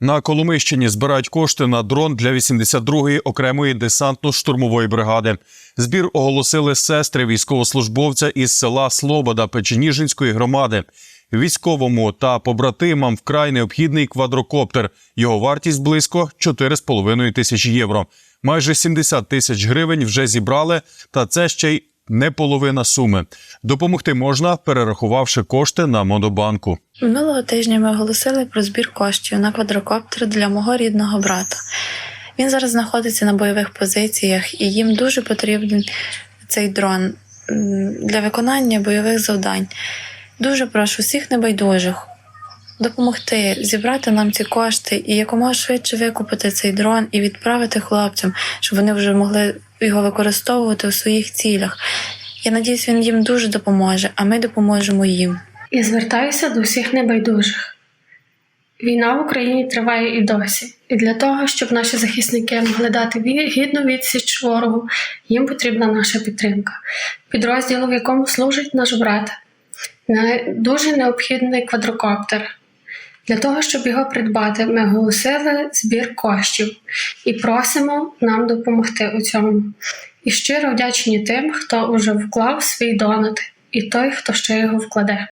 На Коломищині збирають кошти на дрон для 82-ї окремої десантно-штурмової бригади. Збір оголосили сестри військовослужбовця із села Слобода Печеніжинської громади. Військовому та побратимам вкрай необхідний квадрокоптер. Його вартість близько 4,5 тисячі євро. Майже 70 тисяч гривень вже зібрали, та це ще й не половина суми. Допомогти можна, перерахувавши кошти на Монобанку. Минулого тижня ми оголосили про збір коштів на квадрокоптер для мого рідного брата. Він зараз знаходиться на бойових позиціях, і їм дуже потрібен цей дрон для виконання бойових завдань. Дуже прошу всіх небайдужих допомогти зібрати нам ці кошти і якомога швидше викупити цей дрон і відправити хлопцям, щоб вони вже могли його використовувати у своїх цілях. Я надіюсь, він їм дуже допоможе, а ми допоможемо їм. І звертаюся до всіх небайдужих. Війна в Україні триває і досі, і для того, щоб наші захисники могли дати гідну відсіч ворогу, їм потрібна наша підтримка. Підрозділу, в якому служить наш брат, дуже необхідний квадрокоптер. Для того, щоб його придбати, ми оголосили збір коштів і просимо нам допомогти у цьому. І щиро вдячні тим, хто уже вклав свій донат, і той, хто ще його вкладе.